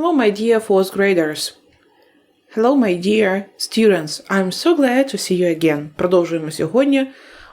Hello, my dear fourth graders. Hello, my dear students. I'm so glad to see you again. Продовжуємо сьогодні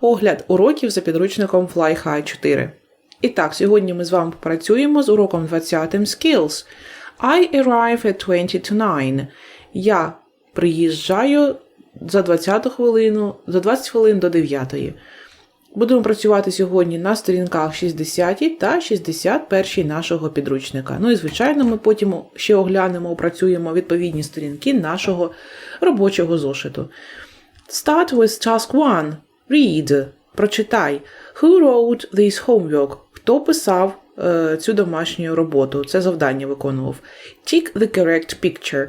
огляд уроків за підручником Fly High 4. І так, сьогодні ми з вами попрацюємо з уроком 20 Skills. I arrive at 20 to 9. Я приїжджаю за 20 хвилину, за 20 хвилин до 9. Будемо працювати сьогодні на сторінках 60 та 61 нашого підручника. Ну і, звичайно, ми потім ще оглянемо, опрацюємо відповідні сторінки нашого робочого зошиту. Start with task 1. Read. Прочитай. Who wrote this homework? Хто писав е, цю домашню роботу? Це завдання виконував. Tick the correct picture.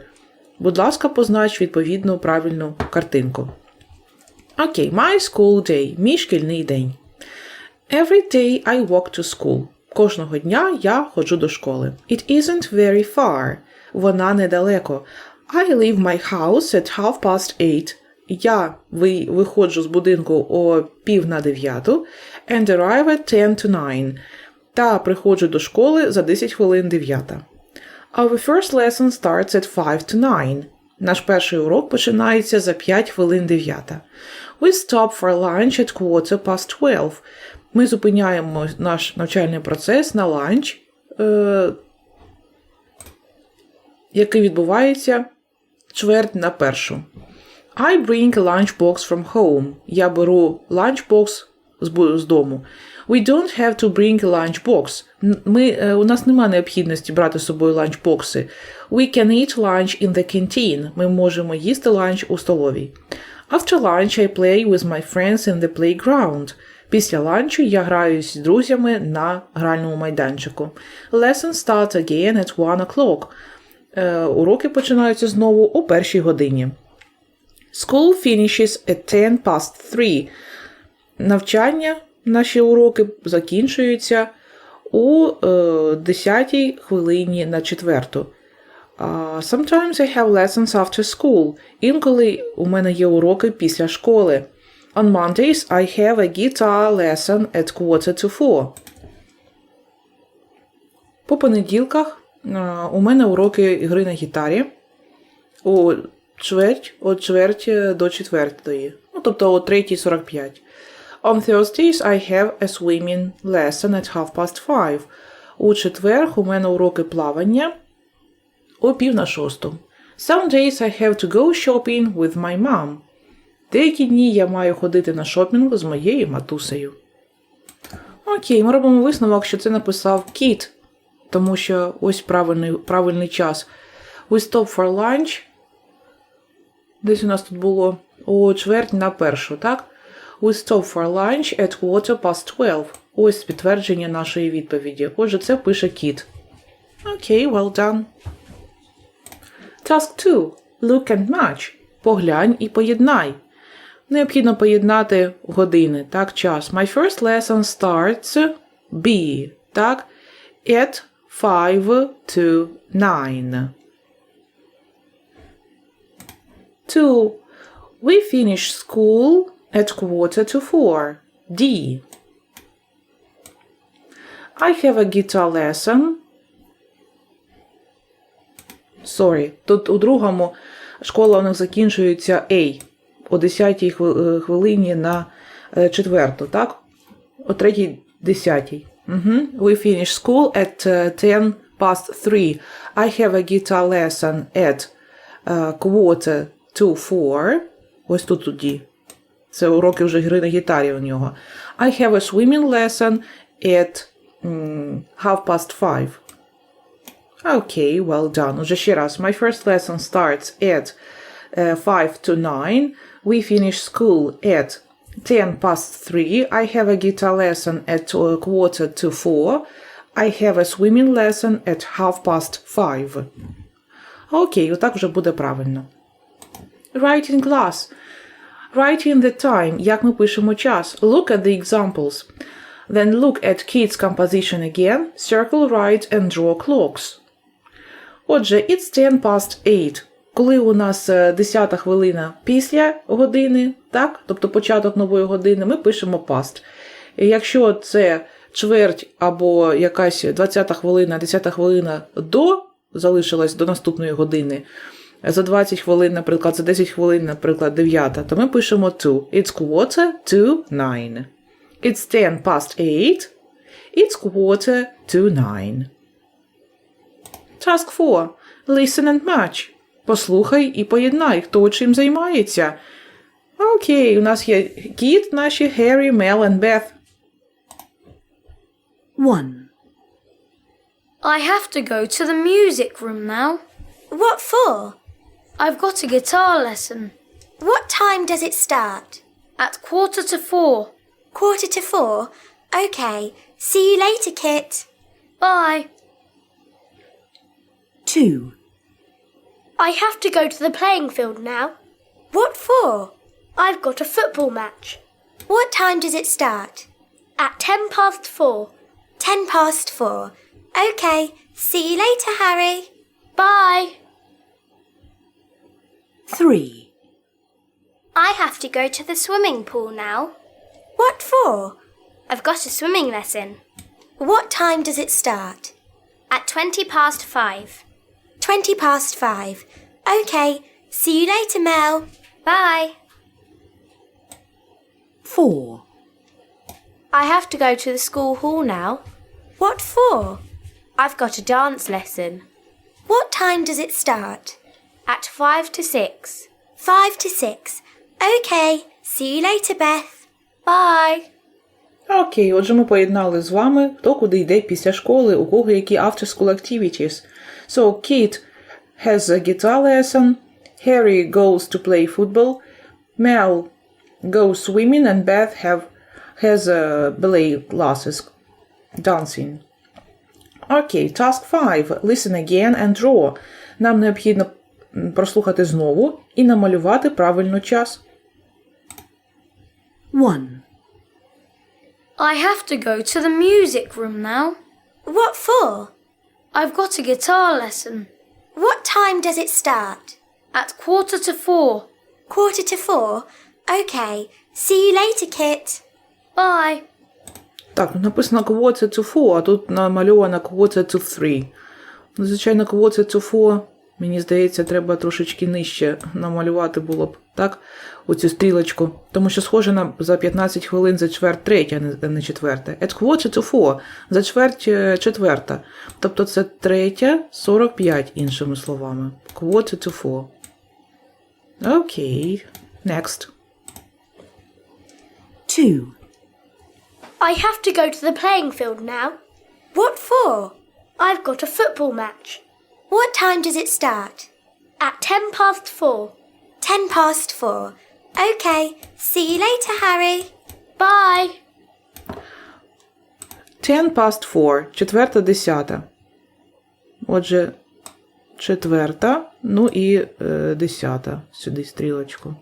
Будь ласка, познач відповідну правильну картинку. Окей, my school day. Мій шкільний день. Every day I walk to school. Кожного дня я ходжу до школи. It isn't very far. Вона недалеко. I leave my house at half past eight. Я ви, виходжу з будинку о пів на дев'яту and arrive at 10 to 9. Та приходжу до школи за 10 хвилин дев'ята. Our first lesson starts at 5 to 9. Наш перший урок починається за 5 хвилин 9. We stop for lunch at quarter past 12. Ми зупиняємо наш навчальний процес на ланч, е, який відбувається чверть на першу. I bring a lunchbox from home. Я беру lunchbox з, дому. We don't have to bring a lunchbox. Ми, е, у нас немає необхідності брати з собою ланчбокси. We can eat lunch in the canteen. Ми можемо їсти ланч у столовій. After lunch I play with my friends in the playground. Після ланчу я граюсь з друзями на гральному майданчику. Lesson starts again at 1 o'clock. Е, уроки починаються знову о першій годині. School finishes at 10 past 3. Навчання, наші уроки закінчуються у е, 10 хвилині на четверту. Sometimes I have lessons after school. Інколи у мене є уроки після школи. On Mondays I have a guitar lesson at quarter to four. По понеділках е, у мене уроки гри на гітарі у чверть, от чверть до четвертої. Ну, тобто о 3.45. On Thursdays I have a swimming lesson at half past five. У четвер у мене уроки плавання о пів на шосту. Some days I have to go shopping with my mom. Деякі дні я маю ходити на шопінг з моєю матусею. Окей, ми робимо висновок, що це написав кіт, тому що ось правильний, правильний час. We stop for lunch. Десь у нас тут було о чверть на першу, так? We stop for lunch at quarter past 12. Ось підтвердження нашої відповіді. Отже, це пише кіт. Окей, well done. Task 2. Look and match. Поглянь і поєднай. Необхідно поєднати години, так, час. My first lesson starts B, так, at 5 to 9. 2. We finish school at quarter to 4. D. I have a guitar lesson Sorry. Тут у другому школа у них закінчується A о 10 хви- е, хвилині на е, четверту, так? О 3 10. Угу. We finish school at е, 10 past 3. I have a guitar lesson at е, quarter to 4. Ось тут тоді. Це уроки вже гри на гітарі у нього. I have a swimming lesson at м, half past 5. Okay, well done. Уже ще раз. My first lesson starts at uh, 5 to 9. We finish school at 10 past 3. I have a guitar lesson at uh, quarter to 4. I have a swimming lesson at half past 5. Окей, отак вже буде правильно. Writing class. Write in the time, як ми пишемо час. Look at the examples. Then look at kids' composition again. Circle, write and draw clocks. Отже, it's 10 past 8. Коли у нас е, 10 хвилина після години, так, тобто початок нової години, ми пишемо past. Якщо це чверть або якась 20 хвилина, 10 хвилина до залишилось до наступної години. За 20 хвилин, наприклад, за 10 хвилин, наприклад, 9, то ми пишемо to. It's quarter to 9. It's 10 past 8. It's quarter to 9. Task 4. Listen and match. Послухай і поєднай, хто чим займається. Окей, у нас є кіт, наші Harry, Mel and Beth. 1. I have to go to the music room now. What for? I've got a guitar lesson What time does it start? at quarter to four. Quarter to four? Okay. See you later, Kit. Bye. 2. I have to go to the playing field now. What for? I've got a football match What time does it start? at ten past four. Ten past four. Okay. See you later, Harry. Bye. 3. I have to go to the swimming pool now. What for? I've got a swimming lesson What time does it start? at twenty past five. Twenty past five. Okay. See you later, Mel. Bye. 4. I have to go to the school hall now. What for? I've got a dance lesson What time does it start? at five to six. Five to six. Okay. See you later, Beth. Bye. Окей, отже, ми поєднали з вами, хто куди йде після школи, у кого які after school activities. So, Kate has a guitar lesson, Harry goes to play football, Mel goes swimming, and Beth have has a ballet classes, dancing. Окей, task 5. Listen again and draw. Нам необхідно м, прослухати знову і намалювати правильно час. 1. I have to go to the music room now. What for? I've got a guitar lesson What time does it start? at quarter to four. Quarter to four? Okay. See you later, Kit. Bye. Так, ну написано quarter to four, а тут намальовано quarter to three. Ну, звичайно, quarter to four, мені здається, треба трошечки нижче намалювати було б, так? Оцю стрілочку. Тому що схоже на за 15 хвилин за чверть третя, а не четверта. At quarter to four, за чверть е, четверта. Тобто це третя 45, іншими словами. Quarter to four. Окей. Next. 2. I have to go to the playing field now. What for? I've got a football match What time does it start? at ten past four. Ten past four. Okay. See you later, Harry. Bye. Ten past four. Четверта десята. Отже, четверта, ну і е, десята. Сюди стрілочку.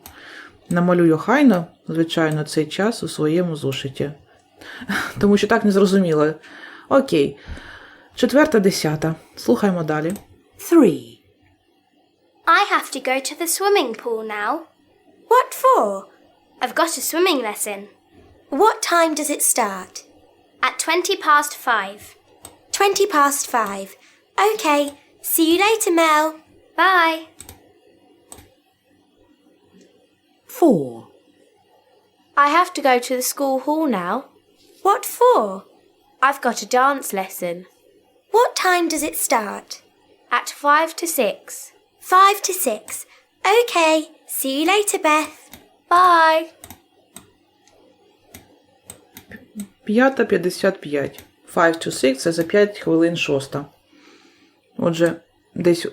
Намалюю хайно, звичайно, цей час у своєму зошиті. Тому що так не зрозуміло. Окей. Четверта десята. Слухаємо далі. 3. I have to go to the swimming pool now. What for? I've got a swimming lesson What time does it start? at twenty past five. Twenty past five. Okay. See you later, Mel. Bye. 4. I have to go to the school hall now. What for? I've got a dance lesson What time does it start? At five to six. Five to six. Okay. See you later, Beth. Bye. П'ята 55. Five to six це за 5 хвилин шоста. Отже, десь.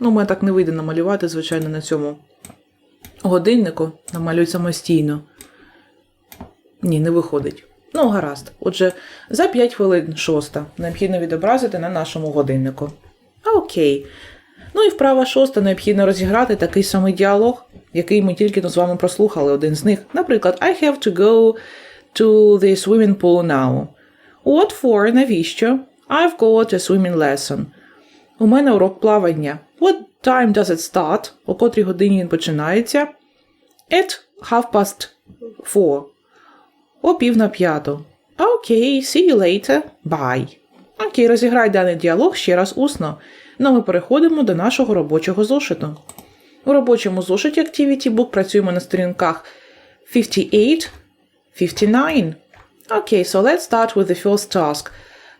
Ну, мене так не вийде намалювати, звичайно, на цьому годиннику. Намалюй самостійно. Ні, не виходить. Ну, гаразд. Отже, за 5 хвилин шоста необхідно відобразити на нашому годиннику. Окей. Ну і вправа шоста необхідно розіграти такий самий діалог, який ми тільки з вами прослухали один з них. Наприклад, I have to go to the swimming pool now. What for? Навіщо? I've got a swimming lesson. У мене урок плавання. What time does it start? О котрій годині він починається? At half past four. О пів на п'яту. Окей, see you later. Bye. Окей, розіграй даний діалог ще раз усно. Ну, ми переходимо до нашого робочого зошиту. У робочому зошиті Activity Book працюємо на сторінках 58, 59. Okay, so let's start with the first task.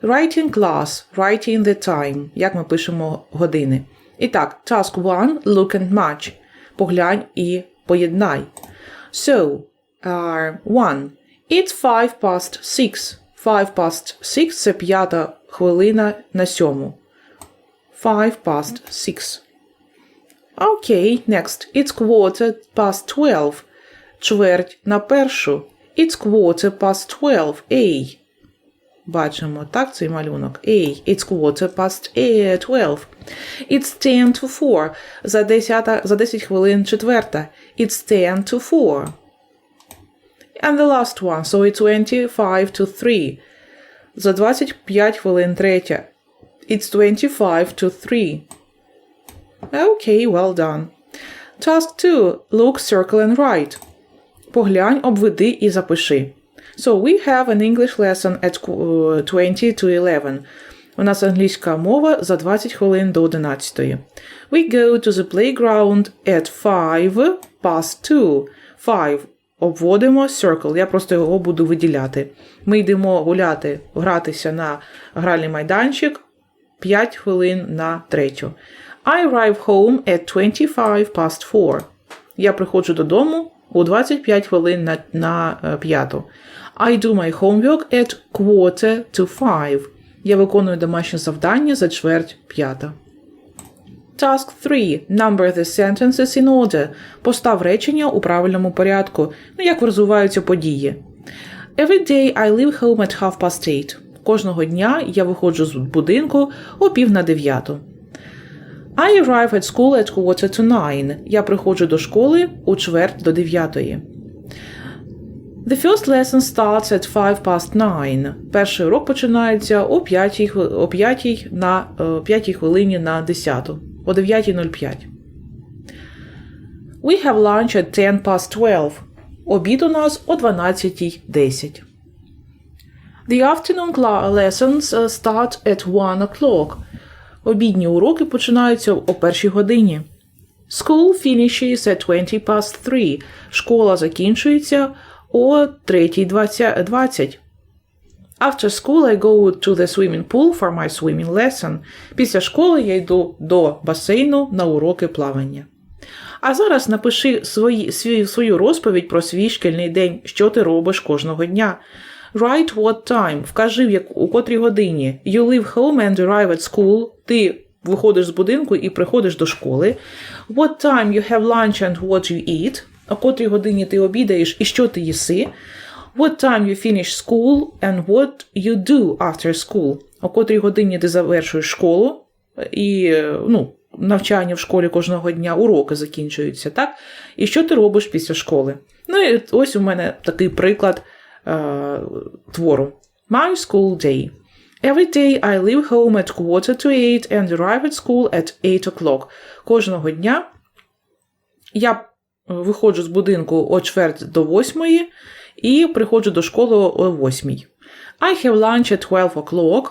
Writing class, writing the time. Як ми пишемо години. І так, task 1, look and match. Поглянь і поєднай. So, uh, 1. It's 5 past 6. 5 past 6 – це п'ята хвилина на сьому. 5 past 6. Okay, next. It's quarter past 12. Чверть на першу. It's quarter past 12. A. Бачимо, так, цей малюнок. A. It's quarter past eh, 12. It's 10 to 4. За 10, за 10 хвилин четверта. It's 10 to 4. And the last one. So it's 25 to 3. За 25 хвилин третя. It's 25 to 3. Okay, well done. Task 2. Look, circle and write. Поглянь, обведи і запиши. So we have an English lesson at uh, 20 to 11. У нас англійська мова за 20 хвилин до 11. We go to the playground at 5 past 2. 5. Обводимо circle. Я просто його буду виділяти. Ми йдемо гуляти, гратися на гральний майданчик 5 хвилин на третю. I arrive home at 25 past 4. Я приходжу додому у 25 хвилин на, на е, п'яту. I do my homework at quarter to 5. Я виконую домашнє завдання за чверть п'ята. Task 3. Number the sentences in order. Постав речення у правильному порядку. Ну, як розвиваються події. Every day I leave home at half past eight. Кожного дня я виходжу з будинку о пів на дев'яту. I arrive at school at quarter to nine. Я приходжу до школи у чверть до дев'ятої. The first lesson starts at 5 past 9. Перший урок починається о 5, о 5 на е, 5 хвилині на 10. О 9.05. We have lunch at 10 past 12. Обід у нас о 12.10. The afternoon lessons uh, start at 1 o'clock. Обідні уроки починаються о першій годині. School finishes at 20 past 3. Школа закінчується о 3.20. After school I go to the swimming pool for my swimming lesson. Після школи я йду до басейну на уроки плавання. А зараз напиши свої, свій, свою розповідь про свій шкільний день, що ти робиш кожного дня. Write what time. Вкажи, в як, у котрій годині. You leave home and arrive at school. Ти виходиш з будинку і приходиш до школи. What time you have lunch and what you eat. О котрій годині ти обідаєш і що ти їси. What time you finish school and what you do after school. О котрій годині ти завершуєш школу і е, ну, навчання в школі кожного дня, уроки закінчуються, так? І що ти робиш після школи? Ну і ось у мене такий приклад е, твору. My school day. Every day I leave home at quarter to eight and arrive at school at eight o'clock. Кожного дня я е, виходжу з будинку о чверть до восьмої і приходжу до школи о восьмій. I have lunch at 12 o'clock.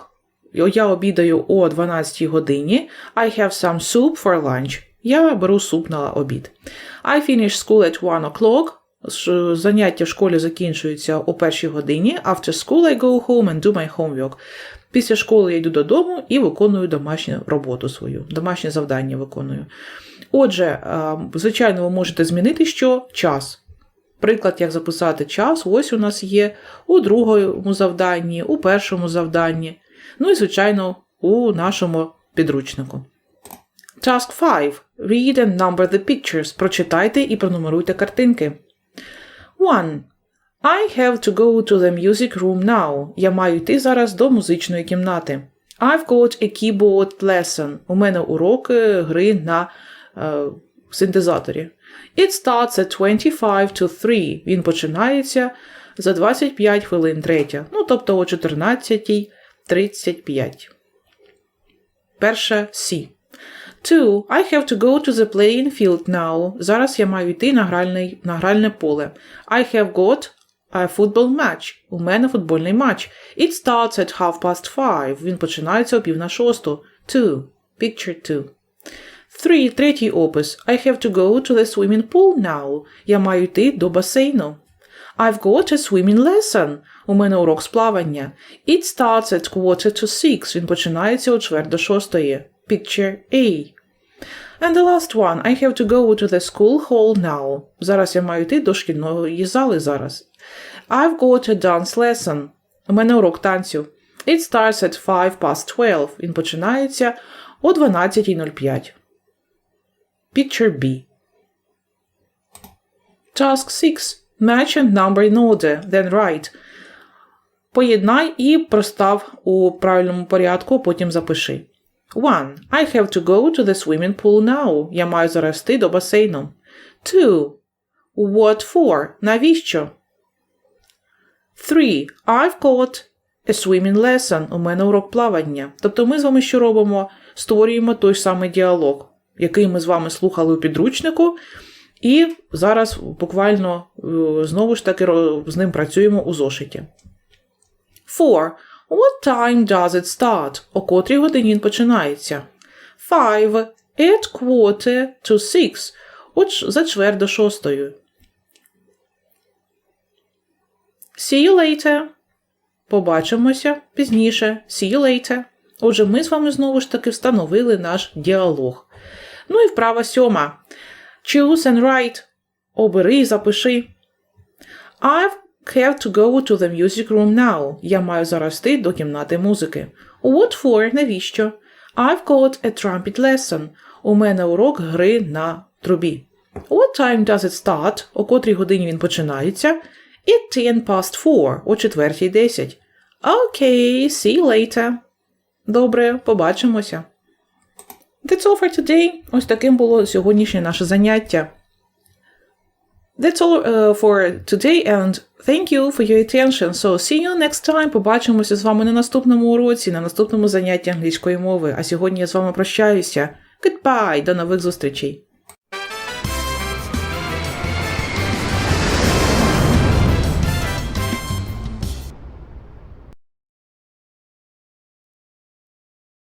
Я обідаю о 12 годині. I have some soup for lunch. Я беру суп на обід. I finish school at 1 o'clock. Заняття в школі закінчуються о першій годині. After school I go home and do my homework. Після школи я йду додому і виконую домашню роботу свою, домашнє завдання виконую. Отже, е, звичайно, ви можете змінити що? Час. Приклад, як записати час, ось у нас є у другому завданні, у першому завданні, ну і, звичайно, у нашому підручнику. Task 5. Read and number the pictures. Прочитайте і пронумеруйте картинки. 1. I have to go to the music room now. Я маю йти зараз до музичної кімнати. I've got a keyboard lesson. У мене урок е, гри на е, синтезаторі. It starts at 25 to 3. Він починається за 25 хвилин третя. Ну, тобто о 14.35. Перше C. 2. I have to go to the playing field now. Зараз я маю йти на, гральний, на гральне поле. I have got a football match. У мене футбольний матч. It starts at half past five. Він починається о пів на шосту. 2. Picture 2. 3. Третій опис. I have to go to the swimming pool now. Я маю йти до басейну. I've got a swimming lesson. У мене урок з плавання. It starts at quarter to six. Він починається о чверть до шостої. Picture A. And the last one. I have to go to the school hall now. Зараз я маю йти до шкільної зали зараз. I've got a dance lesson. У мене урок танцю. It starts at 5 past 12. Він починається о 12.05. Picture B. Task 6. Match and number in order, then write. Поєднай і простав у правильному порядку, потім запиши. 1. I have to go to the swimming pool now. Я маю зараз йти до басейну. 2. What for? Навіщо? 3. I've got a swimming lesson. У мене урок плавання. Тобто ми з вами що робимо? Створюємо той самий діалог, який ми з вами слухали у підручнику, і зараз буквально е, знову ж таки з ним працюємо у зошиті. 4. What time does it start? О котрій годині він починається? 5. At quarter to six. От за чверть до шостої. See you later. Побачимося пізніше. See you later. Отже, ми з вами знову ж таки встановили наш діалог. Ну і вправа сьома. Choose and write. Обери запиши. I have to go to the music room now. Я маю зараз йти до кімнати музики. What for? Навіщо? I've got a trumpet lesson. У мене урок гри на трубі. What time does it start? О котрій годині він починається? At 10 past 4. О четвертій 10. Okay, see you later. Добре, побачимося. That's all for today. Ось таким було сьогоднішнє наше заняття. That's all uh, for today and thank you for your attention. So see you next time. Побачимося з вами на наступному уроці, на наступному занятті англійської мови. А сьогодні я з вами прощаюся. Goodbye, до нових зустрічей.